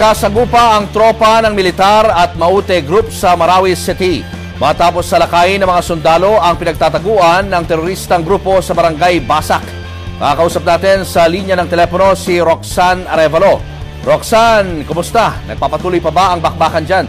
Nakasagupa ang tropa ng militar at Maute Group sa Marawi City. Matapos salakayin ng mga sundalo ang pinagtataguan ng teroristang grupo sa barangay Basak. Makakausap natin sa linya ng telepono si Roxanne Arevalo. Roxanne, kumusta? Nagpapatuloy pa ba ang bakbakan dyan?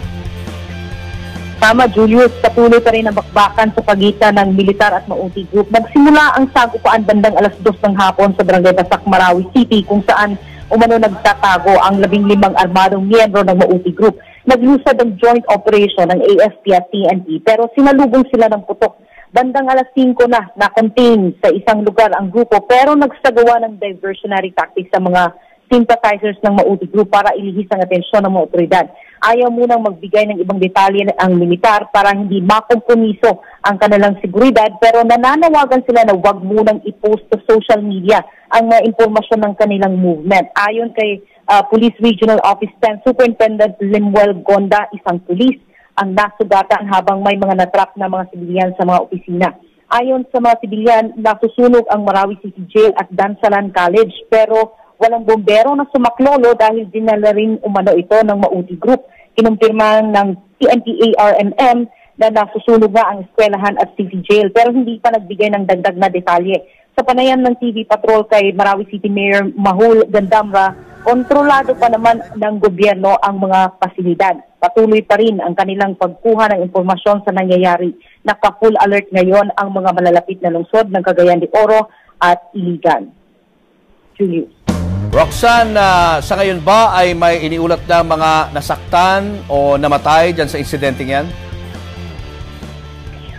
Tama, Julius. Patuloy pa rin ang bakbakan sa pagitan ng militar at Mauti Group. Nagsimula ang sagupaan bandang alas dos ng hapon sa Barangay Basak, Marawi City kung saan umano nagtatago ang labing limang armadong miyembro ng Mauti Group. Naglusad ang joint operation ng AFP at TNT pero sinalubong sila ng putok. Bandang alas 5 na na-contain sa isang lugar ang grupo pero nagsagawa ng diversionary tactics sa mga sympathizers ng Mauti Group para ilihis ang atensyon ng mga otoridad. Ayaw munang magbigay ng ibang detalye ang militar para hindi makompromiso ang kanilang seguridad pero nananawagan sila na huwag munang i-post sa social media ang mga impormasyon ng kanilang movement. Ayon kay uh, Police Regional Office 10 Superintendent Limuel Gonda, isang pulis ang nasugatan habang may mga natrap na mga sibilyan sa mga opisina. Ayon sa mga sibilyan, nasusunog ang Marawi City Jail at Dansalan College pero walang bombero na sumaklolo dahil dinala rin umano ito ng Mauti Group. Kinumpirma ng PNP-ARMM na nasusunog na ang eskwelahan at city jail pero hindi pa nagbigay ng dagdag na detalye. Sa panayan ng TV Patrol kay Marawi City Mayor Mahul Gandamra, kontrolado pa naman ng gobyerno ang mga pasilidad. Patuloy pa rin ang kanilang pagkuha ng impormasyon sa nangyayari. Naka-full alert ngayon ang mga malalapit na lungsod ng Cagayan de Oro at Iligan. Julius. Roxanne, uh, sa ngayon ba ay may iniulat na mga nasaktan o namatay dyan sa insidenteng yan?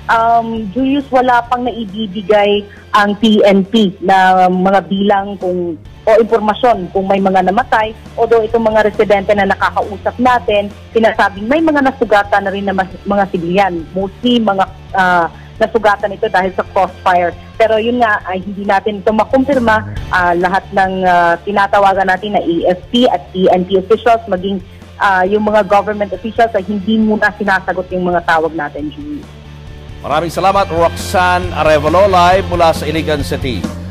Um, Julius, wala pang naibibigay ang PNP na mga bilang kung o impormasyon kung may mga namatay. Although itong mga residente na nakakausap natin, sinasabing may mga nasugatan na rin na mga sibilyan. Mostly mga uh, nasugatan ito dahil sa crossfire. Pero yun nga, ay hindi natin ito makumpirma. Uh, lahat ng uh, tinatawagan natin na AFP at PNP officials, maging uh, yung mga government officials ay hindi muna sinasagot yung mga tawag natin, Julie. Maraming salamat, Roxanne Arevalo, live mula sa Iligan City.